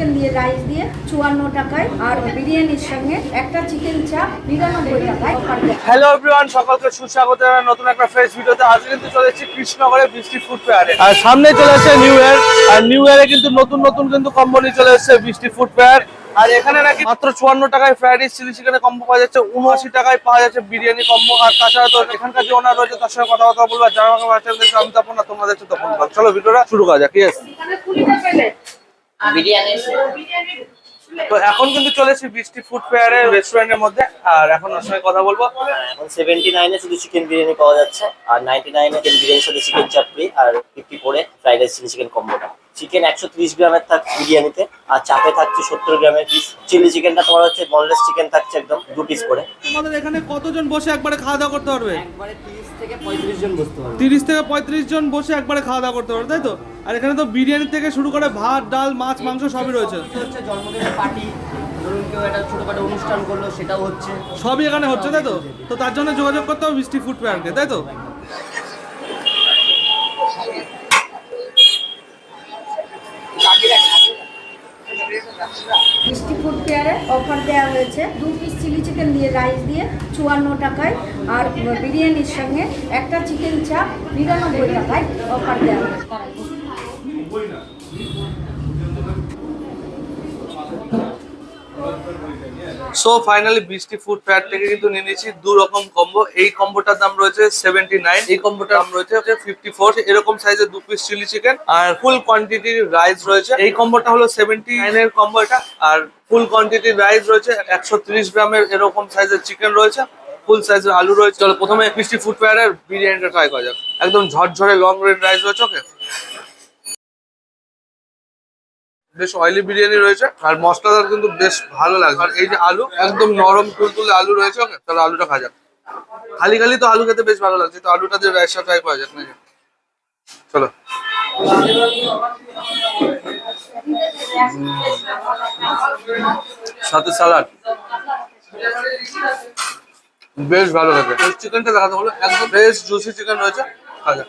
Chicken দিয়ে rice দিয়ে চুয়ান্ন টাকায় আর বিরিয়ানির সঙ্গে একটা চিকেন চাপ নিরানব্বই টাকায় হ্যালো এভরিওয়ান সকলকে সুস্বাগত নতুন একটা ফ্রেশ ভিডিওতে আজকে কিন্তু চলে এসেছি কৃষ্ণনগরে বৃষ্টি ফুড ফেয়ারে আর সামনে চলে এসেছে নিউ ইয়ার আর নিউ ইয়ারে কিন্তু নতুন নতুন কিন্তু কোম্পানি চলে এসেছে বৃষ্টি ফুড ফেয়ার আর এখানে নাকি মাত্র চুয়ান্ন টাকায় ফ্রাইড রাইস চিলি চিকেনের কম্বো পাওয়া যাচ্ছে উনআশি টাকায় পাওয়া যাচ্ছে বিরিয়ানি কম্বো আর তাছাড়া তো এখানকার যে ওনার রয়েছে তার সঙ্গে কথাবার্তা বলব আর যারা আমাকে আমি তখন না তোমরা দেখছ তখন চলো ভিডিওটা শুরু করা যাক ইয়েস বিরিয়ানি। তো এখন কিন্তু চলে এসেছি বৃষ্টি ফুড ফেয়ারের রেস্টুরেন্টের মধ্যে। আর এখন ওর সঙ্গে কথা বলব। এখন সেভেন্টি নাইনে শুধু চিকেন বিরিয়ানি পাওয়া যাচ্ছে। আর নাইনটি নাইনে চিকেন বিরিয়ানির সাথে চিকেন চাপড়ি আর ফিফটি ফোরে ফ্রাইড রাইস চিলি চিকেন কম্বোটা চিকেন একশো ত্রিশ গ্রামের থাকছে বিরিয়ানিতে আর চাপে থাকছে সত্তর গ্রামের পিস চিলি চিকেনটা তোমার হচ্ছে বনলেস চিকেন থাকছে একদম দু পিস করে। তোমাদের এখানে কতজন বসে একবারে খাওয়া দাওয়া করতে পারবে? একবারে তিরিশ থেকে পঁয়ত্রিশ জন বসতে পারবে। তিরিশ থেকে পঁয়ত্রিশ জন বসে একবারে খাওয়া দাওয়া করতে পারবে তাই তো? আর এখানে তো বিরিয়ানি থেকে শুরু করে ভাত ডাল মাছ মাংস সবই রয়েছে। হচ্ছে জন্মদিনের পার্টি ধরুন কেউ একটা ছোটখাটো অনুষ্ঠান করল সেটাও হচ্ছে। সবই এখানে হচ্ছে তাই তো? তো তার জন্য যোগাযোগ করতে হবে বৃষ্টি ফুড ফেয়ারকে তাই তো? মিষ্টি ফুড ফেয়ারে অফার দেওয়া হয়েছে। দু পিস চিলি চিকেন দিয়ে রাইস দিয়ে চুয়ান্ন টাকায়। আর বিরিয়ানির সঙ্গে একটা চিকেন চাপ নিরানব্বই টাকায় অফার দেওয়া হয়েছে। So finally Brishti food fair থেকে কিন্তু নিয়ে নিয়েছি দু রকম কম্বো এই কম্বোটার দাম রয়েছে সেভেন্টি নাইন এই কম্বোটার দাম রয়েছে ফিফটি ফোর এরকম সাইজের দু পিস চিলি চিকেন আর ফুল কোয়ান্টিটির রাইস রয়েছে। এই কম্বোটা হলো সেভেন্টি নাইন এর কম্বো এটা। আর ফুল কোয়ান্টিটির রাইস রয়েছে একশো ত্রিশ গ্রামের এরকম সাইজের চিকেন রয়েছে। ফুল সাইজের আলু রয়েছে। চলো, প্রথমে বৃষ্টি ফুড ফেয়ারের বিরিয়ানিটা ট্রাই করা যাক। একদম ঝরঝরে লং রেড রাইস রয়েছে ওকে বেশ অয়েলি বিরিয়ানি রয়েছে, আর মশলাদার কিন্তু বেশ ভালো লাগছে আর এই যে আলু, একদম নরম তুলতুলে আলু রয়েছে তাহলে আলুটা যাক। খালি খালি তো আলু খেতে বেশ ভালো লাগছে, তো আলুটা দিয়ে রাইসটা ট্রাই করা যাক, নাকি? চলো। সাথে সালাড বেশ ভালো লাগে। চিকেনটা দেখাতে হলো একদম বেশ জুসি চিকেন রয়েছে যাক।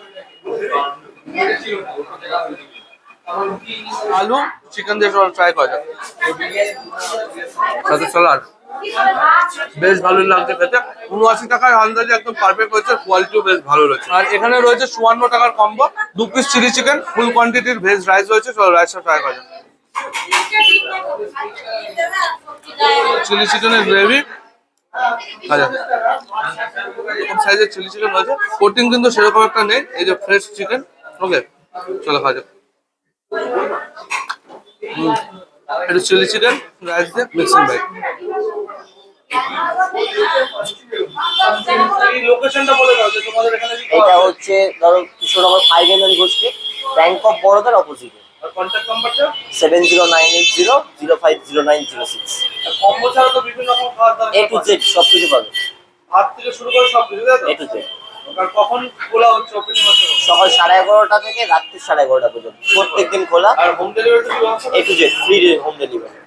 আলু চিকেন দিয়ে ট্রাই করা যাক সাথে স্যালাড বেশ ভালো লাগছে খেতে। উনআশি টাকার আন্দাজে একদম পারফেক্ট হয়েছে কোয়ালিটিও বেশ ভালো রয়েছে। আর এখানে রয়েছে চুয়ান্ন টাকার কম্বো দু পিস চিলি চিকেন ফুল কোয়ান্টিটির ভেজ রাইস রয়েছে চলো রাইসটা ট্রাই করা যাক চিলি চিকেনের গ্রেভি সাইজের চিলি চিকেন রয়েছে। কোটিং কিন্তু সেরকম একটা নেই, এই যে ফ্রেশ চিকেন ওকে চলো খাওয়া যাক। চিলি চিকেন রাইস দিয়ে মিক্সিং এটা হচ্ছে ধরো কৃষ্ণনগর ফাইভ এম এল গোষ্ঠী ব্যাংক অফ বরোদার অপোজিটে কন্ট্যাক্ট নাম্বারটা seven zero nine eight zero zero five zero nine zero six combo ছাড়া তো বিভিন্ন রকম খাবার দাবার এ টু জেড সব কিছু পাবে। হাত থেকে শুরু করে সব কিছু তাই তো? এ টু জেড আর কখন খোলা হচ্ছে ওপেনিং হচ্ছে? সকাল সাড়ে এগারোটা থেকে রাত্রি সাড়ে এগারোটা পর্যন্ত। প্রত্যেক দিন খোলা। আর হোম ডেলিভারি একটু যে ফ্রি হোম ডেলিভারি